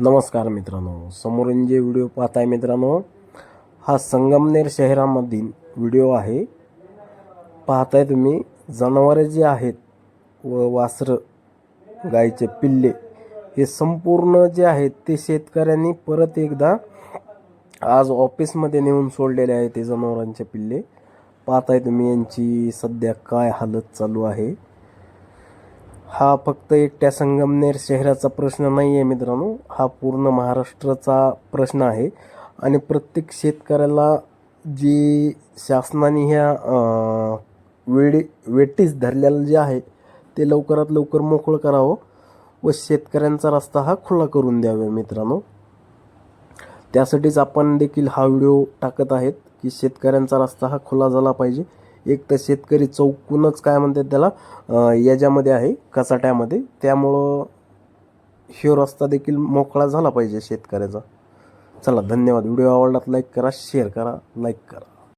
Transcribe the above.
नमस्कार मित्रांनो. समोरून जे व्हिडिओ पाहताय मित्रांनो हा संगमनेर शहरामधील व्हिडिओ आहे. पाहताय तुम्ही जनावरे जे आहेत व वासरं गाईचे पिल्ले हे संपूर्ण जे आहेत ते शेतकऱ्यांनी परत एकदा आज ऑफिसमध्ये नेऊन सोडलेले आहे ते जनावरांचे पिल्ले. पाहताय तुम्ही यांची सध्या काय हालत चालू आहे. हा फक्त एकट्या संगमनेर शहराचा प्रश्न नाही आहे मित्रांनो. हा पूर्ण महाराष्ट्राचा प्रश्न आहे. आणि प्रत्येक शेतकऱ्याला जी शासनाने ह्या वेडी वेळी वेटीस धरलेलं जे आहे ते लवकरात लवकर मोकळं करावं व शेतकऱ्यांचा रस्ता हा खुला करून द्यावा मित्रांनो. त्यासाठीच आपण देखील हा व्हिडिओ टाकत आहेत की शेतकऱ्यांचा रस्ता हा खुला झाला पाहिजे. एक तर शेतकरी चौकूनच काय म्हणतात त्याला याच्यामध्ये आहे कचाट्यामध्ये. त्यामुळं ह्यो रस्ता देखील मोकळा झाला पाहिजे शेतकऱ्याचा. चला धन्यवाद. व्हिडिओ आवडला लाईक करा शेअर करा लाईक करा.